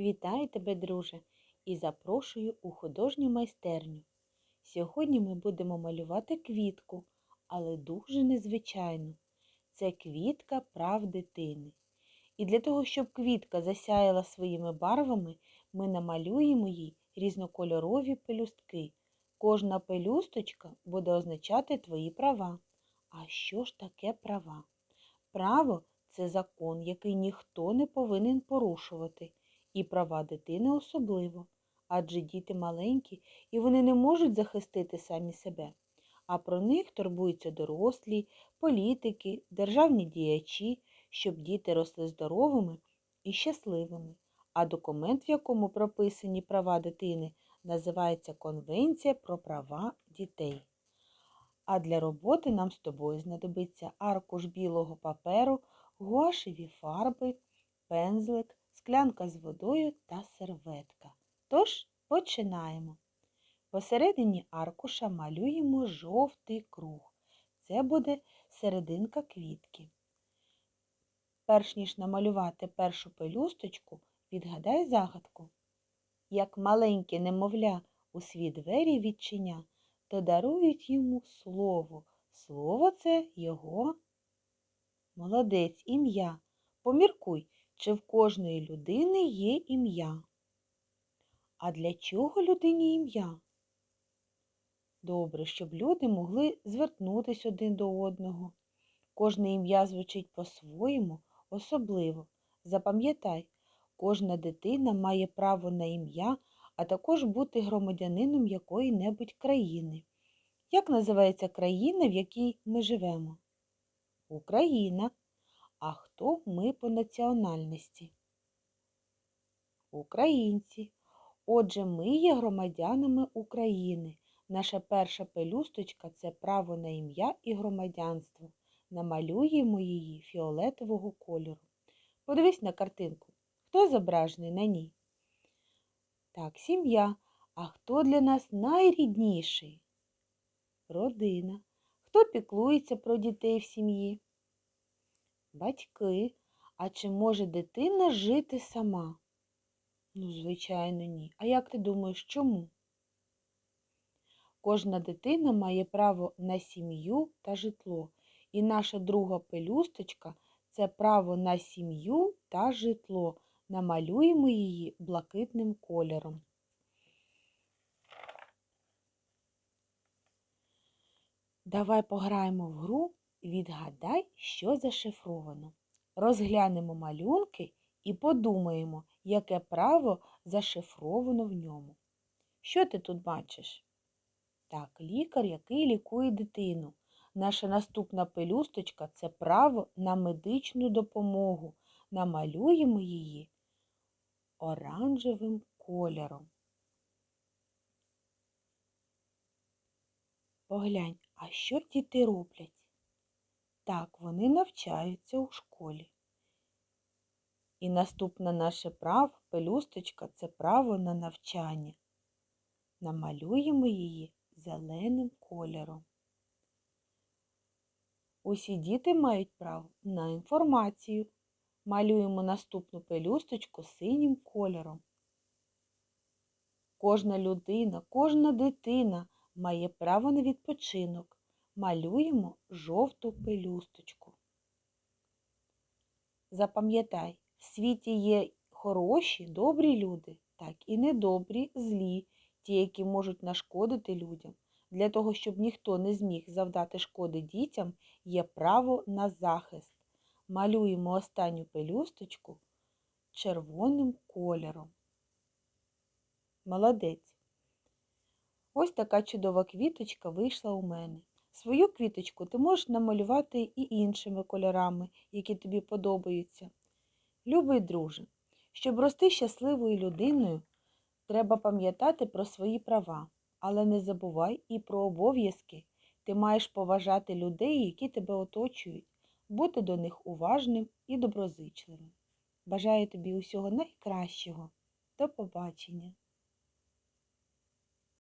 Вітаю тебе, друже, і запрошую у художню майстерню. Сьогодні ми будемо малювати квітку, але дуже незвичайну. Це квітка прав дитини. І для того, щоб квітка засяяла своїми барвами, ми намалюємо їй різнокольорові пелюстки. Кожна пелюсточка буде означати твої права. А що ж таке права? Право це закон, який ніхто не повинен порушувати і права дитини особливо, адже діти маленькі і вони не можуть захистити самі себе, а про них турбуються дорослі, політики, державні діячі, щоб діти росли здоровими і щасливими. А документ, в якому прописані права дитини, називається Конвенція про права дітей. А для роботи нам з тобою знадобиться аркуш білого паперу, гуашеві фарби, пензлик, склянка з водою та серветка. Тож починаємо. Посередині аркуша малюємо жовтий круг. Це буде серединка квітки. Перш ніж намалювати першу пелюсточку, відгадай загадку. Як маленьке немовля у свій двері відчиня, то дарують йому слово. Слово це його молодець ім'я. Поміркуй, чи в кожної людини є ім'я. А для чого людині ім'я? Добре, щоб люди могли звернутися один до одного. Кожне ім'я звучить по-своєму, особливо. Запам'ятай, кожна дитина має право на ім'я, а також бути громадянином якої-небудь країни. Як називається країна, в якій ми живемо? Україна. А хто ми по національності? Українці. Отже, ми є громадянами України. Наша перша пелюсточка це право на ім'я і громадянство. Намалюємо її фіолетового кольору. Подивись на картинку. Хто зображений на ній? Так, сім'я. А хто для нас найрідніший? Родина. Хто піклується про дітей в сім'ї? Батьки. А чи може дитина жити сама? Ну, звичайно, ні. А як ти думаєш, чому? Кожна дитина має право на сім'ю та житло. І наша друга пелюсточка це право на сім'ю та житло. Намалюємо її блакитним кольором. Давай пограємо в гру Відгадай, що зашифровано. Розглянемо малюнки і подумаємо, яке право зашифровано в ньому. Що ти тут бачиш? Так, лікар, який лікує дитину. Наша наступна пелюсточка це право на медичну допомогу. Намалюємо її оранжевим кольором. Поглянь, а що діти роблять? Так, вони навчаються у школі. І наступне наше право, пелюсточка це право на навчання. Намалюємо її зеленим кольором. Усі діти мають право на інформацію. Малюємо наступну пелюсточку синім кольором. Кожна людина, кожна дитина має право на відпочинок малюємо жовту пелюсточку. Запам'ятай, в світі є хороші, добрі люди, так і недобрі, злі, ті, які можуть нашкодити людям. Для того, щоб ніхто не зміг завдати шкоди дітям, є право на захист. Малюємо останню пелюсточку червоним кольором. Молодець. Ось така чудова квіточка вийшла у мене. Свою квіточку ти можеш намалювати і іншими кольорами, які тобі подобаються. Любий друже, щоб рости щасливою людиною, треба пам'ятати про свої права, але не забувай і про обов'язки. Ти маєш поважати людей, які тебе оточують, бути до них уважним і доброзичливим. Бажаю тобі усього найкращого. До побачення!